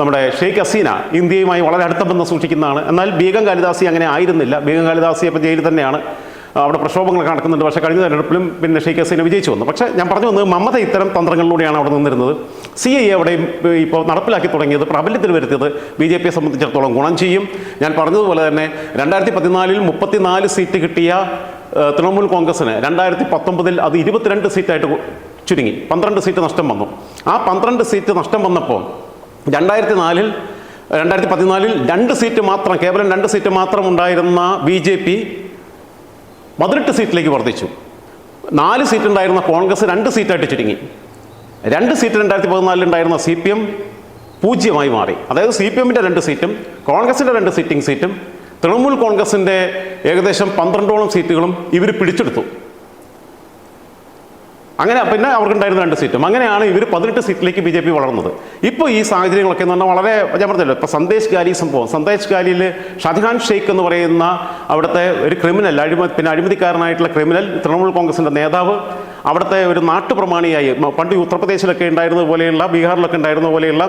Speaker 1: നമ്മുടെ ഷെയ്ഖ് ഹസീന ഇന്ത്യയുമായി വളരെ അടുത്ത ബന്ധം സൂക്ഷിക്കുന്നതാണ്. എന്നാൽ ബീഗം കാളിദാസി അങ്ങനെ ആയിരുന്നില്ല. ബീഗം കാളിദാസി ഇപ്പോൾ ജയിലിൽ തന്നെയാണ്. അവിടെ പ്രക്ഷോഭങ്ങൾ നടക്കുന്നുണ്ട്. പക്ഷേ കഴിഞ്ഞ തെരഞ്ഞെടുപ്പിലും പിന്നെ ഷെയ്ഖ് ഹസീന വിജയിച്ചു വന്നു. പക്ഷേ ഞാൻ പറഞ്ഞു വന്നത് മമത ഇത്തരം തന്ത്രങ്ങളിലൂടെയാണ് അവിടെ നിന്നിരുന്നത്. സി ഐ അവിടെയും ഇപ്പോൾ നടപ്പിലാക്കി തുടങ്ങിയത് പ്രാബല്യത്തിൽ വരുത്തിയത് ബി ജെ പിയെ സംബന്ധിച്ചിടത്തോളം ഗുണം ചെയ്യും. ഞാൻ പറഞ്ഞതുപോലെ തന്നെ രണ്ടായിരത്തി പതിനാലിൽ മുപ്പത്തിനാല് സീറ്റ് കിട്ടിയ തൃണമൂൽ കോൺഗ്രസിന് രണ്ടായിരത്തി പത്തൊമ്പതിൽ അത് ഇരുപത്തിരണ്ട് സീറ്റായിട്ട് ചുരുങ്ങി. പന്ത്രണ്ട് സീറ്റ് നഷ്ടം വന്നു. ആ പന്ത്രണ്ട് സീറ്റ് നഷ്ടം വന്നപ്പോൾ രണ്ടായിരത്തി നാലിൽ രണ്ടായിരത്തി പതിനാലിൽ രണ്ട് സീറ്റ് മാത്രം കേവലം രണ്ട് സീറ്റ് മാത്രം ഉണ്ടായിരുന്ന ബി ജെ പി പതിനെട്ട് സീറ്റിലേക്ക് വർദ്ധിച്ചു. നാല് സീറ്റ് ഉണ്ടായിരുന്ന കോൺഗ്രസ് രണ്ട് സീറ്റായിട്ട് ചുരുങ്ങി. രണ്ട് സീറ്റ് രണ്ടായിരത്തി പതിനാലിൽ ഉണ്ടായിരുന്ന സി പി എം പൂജ്യമായി മാറി. അതായത് സി പി എമ്മിന്റെ രണ്ട് സീറ്റും കോൺഗ്രസിന്റെ രണ്ട് സീറ്റിംഗ് സീറ്റും തൃണമൂൽ കോൺഗ്രസിന്റെ ഏകദേശം പന്ത്രണ്ടോളം സീറ്റുകളും ഇവർ പിടിച്ചെടുത്തു. അങ്ങനെ പിന്നെ അവർക്കുണ്ടായിരുന്ന രണ്ട് സീറ്റും. അങ്ങനെയാണ് ഇവർ പതിനെട്ട് സീറ്റിലേക്ക് ബി ജെ പി വളർന്നത്. ഇപ്പോൾ ഈ സാഹചര്യങ്ങളൊക്കെ എന്ന് പറഞ്ഞാൽ വളരെ ഞാൻ പറഞ്ഞല്ലോ ഇപ്പോൾ സന്ദേശ് ഗാലി സംഭവം. സന്ദേശ് ഗാലിയിൽ ഷാജഹാൻ ഷെയ്ഖ് എന്ന് പറയുന്ന അവിടുത്തെ ഒരു ക്രിമിനൽ അഴിമ പിന്നെ അഴിമതിക്കാരനായിട്ടുള്ള ക്രിമിനൽ തൃണമൂൽ കോൺഗ്രസിന്റെ നേതാവ് അവിടുത്തെ ഒരു നാട്ടുപ്രമാണിയായി. പണ്ട് ഉത്തർപ്രദേശിലൊക്കെ ഉണ്ടായിരുന്ന പോലെയുള്ള ബീഹാറിലൊക്കെ ഉണ്ടായിരുന്ന പോലെയുള്ള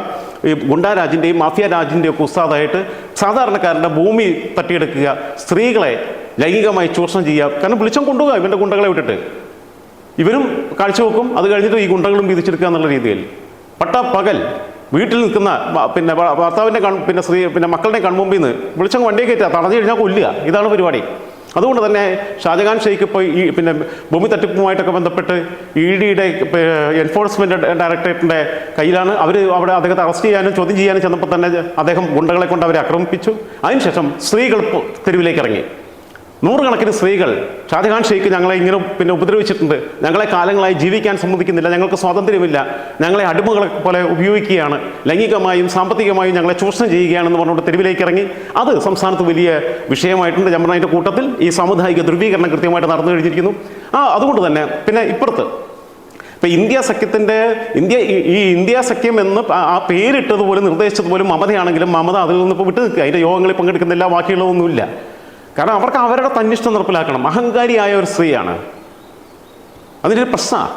Speaker 1: ഈ ഗുണ്ടാരാജിന്റെയും മാഫിയ രാജിന്റെയും ഒക്കെ ഉസ്താദായിട്ട് സാധാരണക്കാരന്റെ ഭൂമി തട്ടിയെടുക്കുക സ്ത്രീകളെ ലൈംഗികമായി ചൂഷണം ചെയ്യുക കാരണം വിളിച്ചം കൊണ്ടുപോകുക ഇവന്റെ ഗുണ്ടകളെ വിട്ടിട്ട്. ഇവരും കാഴ്ചവെക്കും അത് കഴിഞ്ഞിട്ട് ഈ ഗുണ്ടകളും വീതിച്ചെടുക്കുക എന്നുള്ള രീതിയിൽ. പട്ട പകൽ വീട്ടിൽ നിൽക്കുന്ന പിന്നെ ഭർത്താവിന്റെ കൺ പിന്നെ സ്ത്രീ പിന്നെ മക്കളുടെ കൺമുമ്പിൽ നിന്ന് വിളിച്ചങ്ങ് വണ്ടി കയറ്റുക. തടഞ്ഞു കഴിഞ്ഞാൽ കൊല്ലുക. ഇതാണ് പരിപാടി. അതുകൊണ്ട് തന്നെ ഷാജഹാൻ ഷെയ്ഖ് ഇപ്പോൾ ഈ പിന്നെ ഭൂമി തട്ടിപ്പുമായിട്ടൊക്കെ ബന്ധപ്പെട്ട് ഇ ഡിയുടെ എൻഫോഴ്സ്മെന്റ് ഡയറക്ടറേറ്റിന്റെ കയ്യിലാണ് അവർ അവിടെ അദ്ദേഹത്തെ അറസ്റ്റ് ചെയ്യാനും ചോദ്യം ചെയ്യാനും ചെന്നപ്പോൾ തന്നെ അദ്ദേഹം ഗുണ്ടകളെ കൊണ്ട് അവരെ ആക്രമിപ്പിച്ചു. അതിനുശേഷം സ്ത്രീകൾ തെരുവിലേക്ക് ഇറങ്ങി. നൂറുകണക്കിന് സ്ത്രീകൾ ഷാജഹാൻ ഷെയ്ഖ് ഞങ്ങളെ ഇങ്ങനെ പിന്നെ ഉപദ്രവിച്ചിട്ടുണ്ട്. ഞങ്ങളെ കാലങ്ങളായി ജീവിക്കാൻ സമ്മതിക്കുന്നില്ല ഞങ്ങൾക്ക് സ്വാതന്ത്ര്യമില്ല ഞങ്ങളെ അടിമകളെ പോലെ ഉപയോഗിക്കുകയാണ് ലൈംഗികമായും സാമ്പത്തികമായും ഞങ്ങളെ ചൂഷണം ചെയ്യുകയാണെന്ന് പറഞ്ഞുകൊണ്ട് തെരുവിലേക്ക് ഇറങ്ങി. അത് സംസ്ഥാനത്ത് വലിയ വിഷയമായിട്ടുണ്ട്. ഞാൻ കൂട്ടത്തിൽ ഈ സാമുദായിക ധ്രുവീകരണം കൃത്യമായിട്ട് നടന്നു കഴിഞ്ഞിരിക്കുന്നു. ആ അതുകൊണ്ട് തന്നെ പിന്നെ ഇപ്പുറത്ത് ഇപ്പം ഇന്ത്യ സഖ്യത്തിന്റെ ഇന്ത്യ ഈ- ഇന്ത്യ സഖ്യം എന്ന് ആ- പേരിട്ടതുപോലും നിർദ്ദേശിച്ചതുപോലും പോലും നിർദ്ദേശിച്ചത് മമതയാണെങ്കിലും മമത അതിൽ നിന്ന് ഇപ്പോൾ വിട്ടു നിൽക്കുക അതിന്റെ യോഗങ്ങളിൽ പങ്കെടുക്കുന്നില്ല ബാക്കിയുള്ളതൊന്നുമില്ല കാരണം അവർക്ക് അവരുടെ തന്നിഷ്ടം നടപ്പിലാക്കണം. അഹങ്കാരിയായ ഒരു സ്ത്രീയാണ്. അതിന്റെ ഒരു പ്രശ്നമാണ്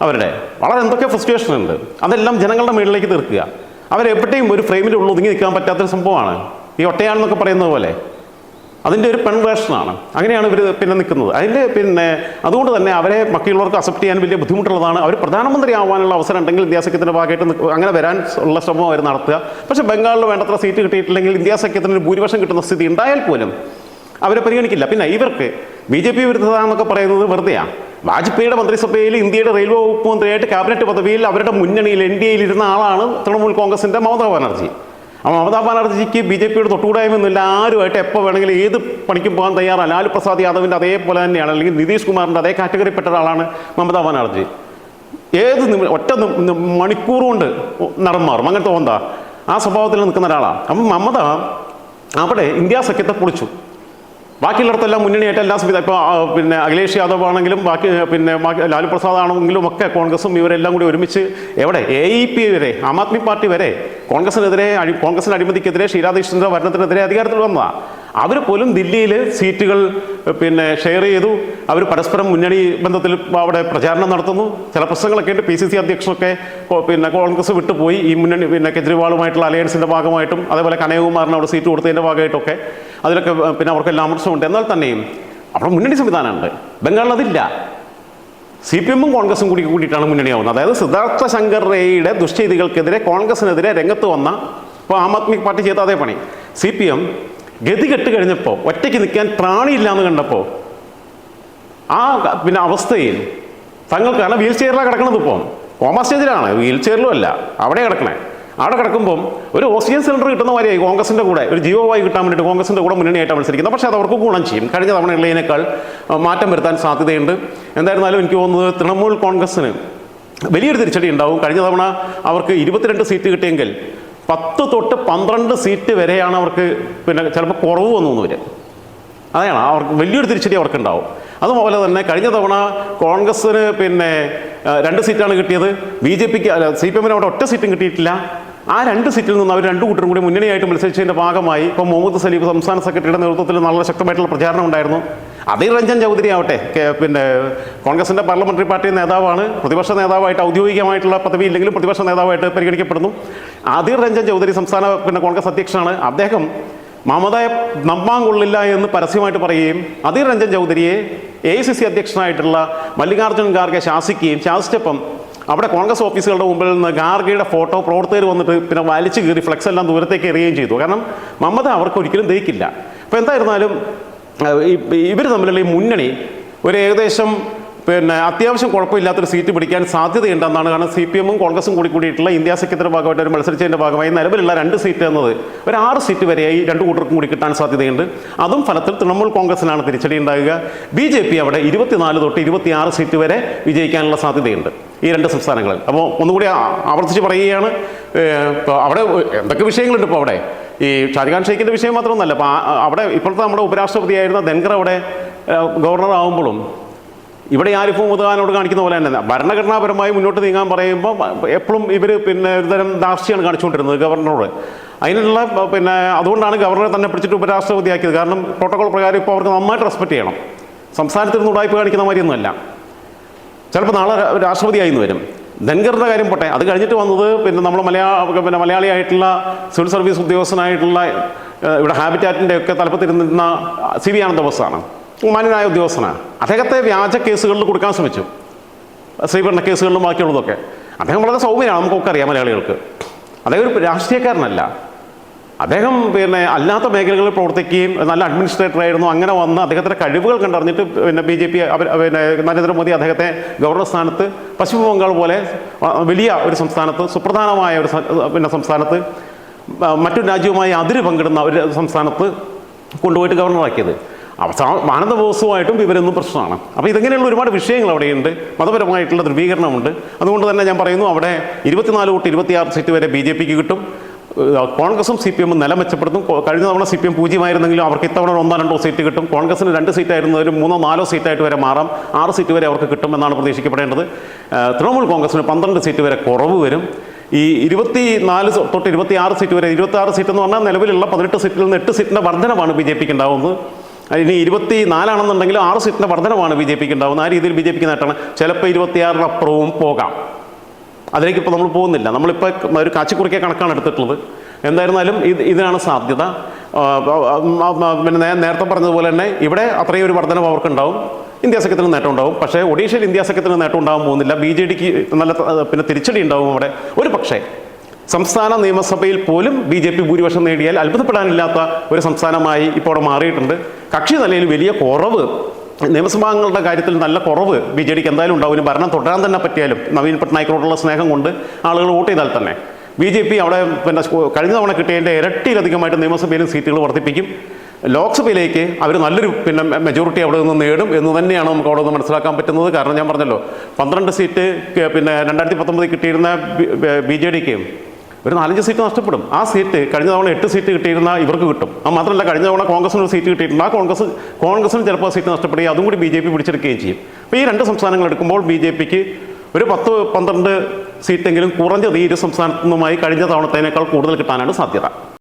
Speaker 1: അവരുടെ. വളരെ എന്തൊക്കെ ഫ്രസ്ട്രേഷൻ ഉണ്ട്. അതെല്ലാം ജനങ്ങളുടെ മുകളിലേക്ക് തീർക്കുക. അവരെപ്പോഴേയും ഒരു ഫ്രെയിമിൽ ഉള്ളിൽ ഒതുങ്ങി നിൽക്കാൻ പറ്റാത്തൊരു സംഭവമാണ്. ഈ ഒട്ടയാണെന്നൊക്കെ പറയുന്നത് പോലെ. അതിന്റെ ഒരു പെൺവേഷനാണ് അങ്ങനെയാണ് ഇവർ പിന്നെ നിൽക്കുന്നത്. അതിന്റെ പിന്നെ അതുകൊണ്ട് തന്നെ അവരെ മക്കളുള്ളവർക്ക് അക്സെപ്റ്റ് ചെയ്യാൻ വലിയ ബുദ്ധിമുട്ടുള്ളതാണ്. അവർ പ്രധാനമന്ത്രി ആവാനുള്ള അവസരം ഉണ്ടെങ്കിൽ ഇന്ത്യ സഖ്യത്തിന്റെ ഭാഗമായിട്ട് അങ്ങനെ വരാൻ ഉള്ള ശ്രമം അവർ നടത്തുക. പക്ഷേ ബംഗാളിൽ വേണ്ടത്ര സീറ്റ് കിട്ടിയിട്ടില്ലെങ്കിൽ ഇന്ത്യ സഖ്യത്തിന് ഒരു ഭൂരിപക്ഷം കിട്ടുന്ന സ്ഥിതി ഉണ്ടായാൽ പോലും അവരെ പരിഗണിക്കില്ല. പിന്നെ ഇവർക്ക് ബി ജെ പി വിരുദ്ധത എന്നൊക്കെ പറയുന്നത് വെറുതെയാണ് വാജ്പേയിയുടെ മന്ത്രിസഭയിൽ ഇന്ത്യയുടെ റെയിൽവേ വകുപ്പ് മന്ത്രിയായിട്ട് ക്യാബിനറ്റ് പദവിയിൽ അവരുടെ മുന്നണിയിൽ എൻ ഡി എയിൽ ഇരുന്ന ആളാണ് തൃണമൂൽ കോൺഗ്രസിന്റെ മമതാ ബാനർജി. ആ മമതാ ബാനർജിക്ക് ബി ജെ പിയുടെ തൊട്ടുകൂടായ്മയൊന്നുമില്ല. ആരുമായിട്ട് എപ്പോൾ വേണമെങ്കിലും ഏത് പണിക്കും പോകാൻ തയ്യാറാണ് ലാലു പ്രസാദ് യാദവിന്റെ അതേപോലെ തന്നെയാണ്. അല്ലെങ്കിൽ നിതീഷ് കുമാറിന്റെ അതേ കാറ്റഗറിപ്പെട്ട ഒരാളാണ് മമതാ ബാനർജി. ഏത് ഒറ്റ മണിക്കൂർ കൊണ്ട് നടന്നു മാറും. അങ്ങനത്തെ ആ സ്വഭാവത്തിൽ നിൽക്കുന്ന ഒരാളാണ് അപ്പം മമത അവിടെ ഇന്ത്യ സഖ്യത്തെ പൊളിച്ചു. ബാക്കിയുള്ളിടത്തെല്ലാം മുന്നണിയായിട്ട് എല്ലാ സംവിധാനം ഇപ്പോൾ പിന്നെ അഖിലേഷ് യാദവ് ആണെങ്കിലും ബാക്കി പിന്നെ ലാലു പ്രസാദ് ആണെങ്കിലും ഒക്കെ കോൺഗ്രസും ഇവരെല്ലാം കൂടി ഒരുമിച്ച് എവിടെ? എ ഇ പി വരെ ആം ആദ്മി പാർട്ടി വരെ കോൺഗ്രസിനെതിരെ കോൺഗ്രസിന്റെ അഴിമതിക്കെതിരെ ശ്രീരാധകൃഷ്ണന്റെ ഭരണത്തിനെതിരെ അധികാരത്തിൽ വന്നതാണ് അവർ പോലും ദില്ലിയിൽ സീറ്റുകൾ പിന്നെ ഷെയർ ചെയ്തു. അവർ പരസ്പരം മുന്നണി ബന്ധത്തിൽ അവിടെ പ്രചാരണം നടത്തുന്നു. ചില പ്രശ്നങ്ങളൊക്കെ ഉണ്ട്. പി സി സി അധ്യക്ഷനൊക്കെ പിന്നെ കോൺഗ്രസ് വിട്ടുപോയി. ഈ മുന്നണി പിന്നെ കെജ്രിവാളുമായിട്ടുള്ള അലയൻസിന്റെ ഭാഗമായിട്ടും അതേപോലെ കനയകുമാറിന് അവിടെ സീറ്റ് കൊടുത്തതിന്റെ ഭാഗമായിട്ടൊക്കെ അതിലൊക്കെ പിന്നെ അവർക്കെല്ലാം അമർഷമുണ്ട് എന്നാൽ തന്നെയും അവിടെ മുന്നണി സംവിധാനമുണ്ട്. ബംഗാളിൽ അതില്ല. സി പി എമ്മും കോൺഗ്രസും കൂടി കൂടിയിട്ടാണ് മുന്നണിയാവുന്നത്. അതായത് സിദ്ധാർത്ഥ ശങ്കർ റേയുടെ ദുഷ്ചെയ്തികൾക്കെതിരെ കോൺഗ്രസിനെതിരെ രംഗത്ത് വന്ന ഇപ്പോൾ ആം ആദ്മി പാർട്ടി ചെയ്ത അതേ പണി. സി പി എം ഗതി കെട്ട് കഴിഞ്ഞപ്പോൾ ഒറ്റയ്ക്ക് നിൽക്കാൻ പ്രാണിയില്ല എന്ന് കണ്ടപ്പോൾ ആ പിന്നെ അവസ്ഥയിൽ തങ്ങൾ കാരണം വീൽ ചെയറിലാണ് കിടക്കണത് ഇപ്പോൾ കോമ സ്റ്റേജിലാണ് വീൽ ചെയറിലും അല്ല അവിടെ കിടക്കണേ. അവിടെ കിടക്കുമ്പം ഒരു ഓക്സിജൻ സിലിണ്ടർ കിട്ടുന്ന മാതിരിയായി കോൺഗ്രസിന്റെ കൂടെ ഒരു ജിയോ വായി കിട്ടാൻ വേണ്ടിയിട്ട് കോൺഗ്രസിന്റെ കൂടെ മുന്നണിയായിട്ട് മത്സരിക്കുന്നത്. പക്ഷേ അത് അവർക്ക് ഗുണം ചെയ്യും. കഴിഞ്ഞ തവണ ഉള്ളതിനേക്കാൾ മാറ്റം വരുത്താൻ സാധ്യതയുണ്ട്. എന്തായിരുന്നാലും എനിക്ക് തോന്നുന്നത് തൃണമൂൽ കോൺഗ്രസ്സിന് വലിയൊരു തിരിച്ചടി ഉണ്ടാവും. കഴിഞ്ഞ തവണ അവർക്ക് ഇരുപത്തിരണ്ട് സീറ്റ് കിട്ടിയെങ്കിൽ പത്ത് തൊട്ട് പന്ത്രണ്ട് സീറ്റ് വരെയാണ് അവർക്ക് പിന്നെ ചിലപ്പോൾ കുറവ് വന്നു വരും. അതാണ് അവർക്ക് വലിയൊരു തിരിച്ചടി അവർക്കുണ്ടാവും. അതുപോലെ തന്നെ കഴിഞ്ഞ തവണ കോൺഗ്രസ്സിന് പിന്നെ രണ്ട് സീറ്റാണ് കിട്ടിയത്. ബി ജെ പിക്ക് അല്ല സി പി എമ്മിന് അവിടെ ഒറ്റ സീറ്റും കിട്ടിയിട്ടില്ല. ആ രണ്ട് സീറ്റിൽ നിന്ന് അവർ രണ്ട് കൂട്ടരും കൂടി മുന്നണിയായിട്ട് മത്സരിച്ചതിന്റെ ഭാഗമായി ഇപ്പോൾ മുഹമ്മദ് സലീഫ് സംസ്ഥാന സെക്രട്ടറിയുടെ നേതൃത്വത്തിൽ നല്ല ശക്തമായിട്ടുള്ള പ്രചാരണം ഉണ്ടായിരുന്നു. അധീർ രഞ്ജൻ ചൗധരി ആവട്ടെ പിന്നെ കോൺഗ്രസിന്റെ പാർലമെന്ററി പാർട്ടി നേതാവാണ്. പ്രതിപക്ഷ നേതാവായിട്ട് ഔദ്യോഗികമായിട്ടുള്ള പദവി ഇല്ലെങ്കിലും പ്രതിപക്ഷ നേതാവായിട്ട് പരിഗണിക്കപ്പെടുന്നു. അധീർ രഞ്ജൻ ചൗധരി സംസ്ഥാന പിന്നെ കോൺഗ്രസ് അധ്യക്ഷനാണ്. അദ്ദേഹം മമതയെ നമ്പാൻ കൊള്ളില്ല എന്ന് പരസ്യമായിട്ട് പറയുകയും അധീർ രഞ്ജൻ ചൗധരിയെ എ ഐ സി സി അധ്യക്ഷനായിട്ടുള്ള മല്ലികാർജുൻ ഖാർഗെ ശാസിക്കുകയും ശാസിച്ചപ്പം അവിടെ കോൺഗ്രസ് ഓഫീസുകളുടെ മുമ്പിൽ നിന്ന് ഗാർഗയുടെ ഫോട്ടോ പ്രവർത്തകർ വന്നിട്ട് പിന്നെ വലിച്ചു കീറി ഫ്ലെക്സ് എല്ലാം ദൂരത്തേക്ക് എറിയുകയും ചെയ്തു. കാരണം മമത അവർക്ക് ഒരിക്കലും ദഹിക്കില്ല. അപ്പോൾ എന്തായിരുന്നാലും ഇവർ തമ്മിലുള്ള ഈ മുന്നണി ഒരു ഏകദേശം പിന്നെ അത്യാവശ്യം കുഴപ്പമില്ലാത്തൊരു സീറ്റ് പിടിക്കാൻ സാധ്യതയുണ്ടെന്നാണ്. കാരണം സി പി എമ്മും കോൺഗ്രസും കൂടി കൂടിയിട്ടുള്ള ഇന്ത്യ സഖ്യത്തിന്റെ ഭാഗമായിട്ട് ഒരു മത്സരിച്ചതിന്റെ ഭാഗമായി നിലവിലുള്ള രണ്ട് സീറ്റ് എന്നത് ഒരു ആറ് സീറ്റ് വരെയായി രണ്ട് കൂട്ടർക്കും കൂടി കിട്ടാൻ സാധ്യതയുണ്ട്. അതും ഫലത്തിൽ തൃണമൂൽ കോൺഗ്രസിനാണ് തിരിച്ചടി ഉണ്ടാകുക. ബി ജെ പി അവിടെ ഇരുപത്തിനാല് തൊട്ട് ഇരുപത്തിയാറ് സീറ്റ് വരെ വിജയിക്കാനുള്ള സാധ്യതയുണ്ട് ഈ രണ്ട് സംസ്ഥാനങ്ങളിൽ. അപ്പോൾ ഒന്നുകൂടി ആവർത്തിച്ച് പറയുകയാണ്. അവിടെ എന്തൊക്കെ വിഷയങ്ങളുണ്ട് ഇപ്പോൾ അവിടെ? ഈ ഷാജഹാൻ ഷെയ്ഖിന്റെ വിഷയം മാത്രമൊന്നുമല്ല അപ്പോൾ അവിടെ ഇപ്പോഴത്തെ നമ്മുടെ ഉപരാഷ്ട്രപതിയായിരുന്ന ധൻഖർ അവിടെ ഗവർണർ ആകുമ്പോഴും ഇവിടെ ആരിഫ് മുതുകാനോട് കാണിക്കുന്ന പോലെ തന്നെ ഭരണഘടനാപരമായി മുന്നോട്ട് നീങ്ങാൻ പറയുമ്പോൾ എപ്പോഴും ഇവർ പിന്നെ ഒരുതരം ധാർഷ്ട്യമാണ് കാണിച്ചുകൊണ്ടിരുന്നത് ഗവർണറോട്. അതിനുള്ള പിന്നെ അതുകൊണ്ടാണ് ഗവർണറെ തന്നെ പിടിച്ചിട്ട് ഉപരാഷ്ട്രപതിയാക്കിയത്. കാരണം പ്രോട്ടോകോൾ പ്രകാരം ഇപ്പോൾ അവർക്ക് നന്നായിട്ട് റെസ്പെക്ട് ചെയ്യണം. സംസ്ഥാനത്തിരുന്ന് ഉടായ്പ കാണിക്കുന്ന മാതിരിയൊന്നുമല്ല. ചിലപ്പോൾ നാളെ രാഷ്ട്രപതിയായി വരും. ധൻഖറിന്റെ കാര്യം പോട്ടെ. അത് കഴിഞ്ഞിട്ട് വന്നത് പിന്നെ നമ്മൾ മലയാള പിന്നെ മലയാളിയായിട്ടുള്ള സിവിൽ സർവീസ് ഉദ്യോഗസ്ഥനായിട്ടുള്ള ഇവിടെ ഹാബിറ്റാറ്റിന്റെ ഒക്കെ തലപ്പത്തിരുന്നിരുന്ന സി വി ആനന്ദ ബോസാണ്. മാന്യനായ ഉദ്യോഗസ്ഥനാണ്. അദ്ദേഹത്തെ വ്യാജ കേസുകളിൽ കൊടുക്കാൻ ശ്രമിച്ചു. ശ്രീപീഡന കേസുകളിലും ബാക്കിയുള്ളതൊക്കെ. അദ്ദേഹം വളരെ സൗമ്യനാണ് നമുക്കൊക്കെ അറിയാം മലയാളികൾക്ക്. അദ്ദേഹം ഒരു രാഷ്ട്രീയക്കാരനല്ല. അദ്ദേഹം പിന്നെ അല്ലാത്ത മേഖലകളിൽ പ്രവർത്തിക്കുകയും നല്ല അഡ്മിനിസ്ട്രേറ്റർ ആയിരുന്നു. അങ്ങനെ വന്ന് അദ്ദേഹത്തിന്റെ കഴിവുകൾ കണ്ടറിഞ്ഞിട്ട് പിന്നെ ബി ജെ പി അവർ പിന്നെ നരേന്ദ്രമോദി അദ്ദേഹത്തെ ഗവർണർ സ്ഥാനത്ത് പശ്ചിമ ബംഗാൾ പോലെ വലിയ ഒരു സംസ്ഥാനത്ത് സുപ്രധാനമായ ഒരു പിന്നെ സംസ്ഥാനത്ത് മറ്റു രാജ്യവുമായി അതിര് പങ്കിടുന്ന ഒരു സംസ്ഥാനത്ത് കൊണ്ടുപോയിട്ട് ഗവർണറാക്കിയത് അവസാന ആനന്ദ ബോസുമായിട്ടും ഇവരൊന്നും പ്രശ്നമാണ്. അപ്പോൾ ഇതെങ്ങനെയുള്ള ഒരുപാട് വിഷയങ്ങൾ അവിടെയുണ്ട്. മതപരമായിട്ടുള്ള ധ്രുവീകരണമുണ്ട് അതുകൊണ്ട് തന്നെ ഞാൻ പറയുന്നു അവിടെ ഇരുപത്തിനാല് തൊട്ട് ഇരുപത്തിയാറ് സീറ്റ് വരെ ബി ജെ പിക്ക് കിട്ടും. കോൺഗ്രസും സി പി എമ്മും നില മെച്ചപ്പെടുത്തും. കഴിഞ്ഞ തവണ സി പി എം പൂജ്യമായിരുന്നെങ്കിലും അവർക്ക് ഇത്തവണ ഒന്നോ രണ്ടോ സീറ്റ് കിട്ടും. കോൺഗ്രസിന് രണ്ട് സീറ്റ് ആയിരുന്നതിൽ മൂന്നോ നാലോ സീറ്റായിട്ട് വരെ മാറാം. ആറ് സീറ്റ് വരെ അവർക്ക് കിട്ടുമെന്നാണ് പ്രതീക്ഷിക്കപ്പെടേണ്ടത്. തൃണമൂൽ കോൺഗ്രസിന് പന്ത്രണ്ട് സീറ്റ് വരെ കുറവ് വരും. ഈ ഇരുപത്തി നാല് തൊട്ട് ഇരുപത്തി ആറ് സീറ്റ് വരെ ഇരുപത്തി ആറ് സീറ്റ് എന്ന് പറഞ്ഞാൽ നിലവിലുള്ള പതിനെട്ട് സീറ്റിൽ നിന്ന് എട്ട് സീറ്റിന്റെ വർധനമാണ് ബി ജെ പിക്ക് ഉണ്ടാവുന്നത്. ഇനി ഇരുപത്തി നാലാണെന്നുണ്ടെങ്കിൽ ആറ് സീറ്റിന്റെ വർധനമാണ് ബി ജെ പിക്ക് ഉണ്ടാവുന്നത്. ആ രീതിയിൽ ബി ജെ പിക്ക് നേട്ടമാണ്. ചിലപ്പോൾ ഇരുപത്തിയാറിനപ്പുറവും പോകാം. അതിലേക്ക് ഇപ്പോൾ നമ്മൾ പോകുന്നില്ല. നമ്മളിപ്പോൾ ഒരു കാച്ചിക്കുറിക്കെ കണക്കാണ് എടുത്തിട്ടുള്ളത്. എന്തായിരുന്നാലും ഇത് ഇതിനാണ് സാധ്യത. പിന്നെ നേരത്തെ പറഞ്ഞതുപോലെ തന്നെ ഇവിടെ അത്രയും ഒരു വർധനവ് അവർക്കുണ്ടാവും. ഇന്ത്യ സഖ്യത്തിന് നേട്ടം ഉണ്ടാവും പക്ഷേ ഒഡീഷയിൽ ഇന്ത്യ സഖ്യത്തിന് നേട്ടം ഉണ്ടാകാൻ പോകുന്നില്ല. ബി ജെ ഡിക്ക് നല്ല പിന്നെ തിരിച്ചടി ഉണ്ടാവും അവിടെ. ഒരു പക്ഷേ സംസ്ഥാന നിയമസഭയിൽ പോലും ബി ജെ പി ഭൂരിപക്ഷം നേടിയാൽ അത്ഭുതപ്പെടാനില്ലാത്ത ഒരു സംസ്ഥാനമായി ഇപ്പോൾ അവിടെ മാറിയിട്ടുണ്ട്. കക്ഷി നിലയിൽ വലിയ കുറവ് നിയമസഭാംഗങ്ങളുടെ കാര്യത്തിൽ നല്ല കുറവ് ബി ജെ ഡിക്ക് എന്തായാലും ഉണ്ടാവും. ഇനി ഭരണം തുടരാൻ തന്നെ പറ്റിയാലും നവീൻ പട്നായിക്കിനോടുള്ള സ്നേഹം കൊണ്ട് ആളുകൾ വോട്ട് ചെയ്താൽ തന്നെ. ബി ജെ പി അവിടെ പിന്നെ കഴിഞ്ഞ തവണ കിട്ടിയതിന്റെ ഇരട്ടിയിലധികമായിട്ട് നിയമസഭയിലും സീറ്റുകൾ വർദ്ധിപ്പിക്കും. ലോക്സഭയിലേക്ക് അവർ നല്ലൊരു പിന്നെ മെജോറിറ്റി അവിടെ നിന്ന് നേടും എന്ന് തന്നെയാണ് നമുക്ക് അവിടെ നിന്ന് മനസ്സിലാക്കാൻ പറ്റുന്നത്. കാരണം ഞാൻ പറഞ്ഞല്ലോ പന്ത്രണ്ട് സീറ്റ് പിന്നെ രണ്ടായിരത്തി പത്തൊമ്പതിൽ കിട്ടിയിരുന്ന ബി ജെ ഡിക്ക് ഒരു നാലഞ്ച് സീറ്റ് നഷ്ടപ്പെടും. ആ സീറ്റ് കഴിഞ്ഞ തവണ എട്ട് സീറ്റ് കിട്ടിയിരുന്ന ഇവർക്ക് കിട്ടും. അത് മാത്രമല്ല കഴിഞ്ഞ തവണ കോൺഗ്രസിന് ഒരു സീറ്റ് കിട്ടിയിട്ടുണ്ട് ആ കോൺഗ്രസ് കോൺഗ്രസിന് ചിലപ്പോൾ സീറ്റ് നഷ്ടപ്പെടുകയും അതും കൂടി ബി ജെ പി പിടിച്ചെടുക്കുകയും ചെയ്യും. അപ്പോൾ ഈ രണ്ട് സംസ്ഥാനങ്ങൾ എടുക്കുമ്പോൾ ബി ജെ പിക്ക് ഒരു പത്ത് പന്ത്രണ്ട് സീറ്റെങ്കിലും കുറഞ്ഞത് ഈ ഇരു സംസ്ഥാനത്തുനിന്നുമായി കഴിഞ്ഞ തവണത്തേനേക്കാൾ കൂടുതൽ കിട്ടാനാണ് സാധ്യത.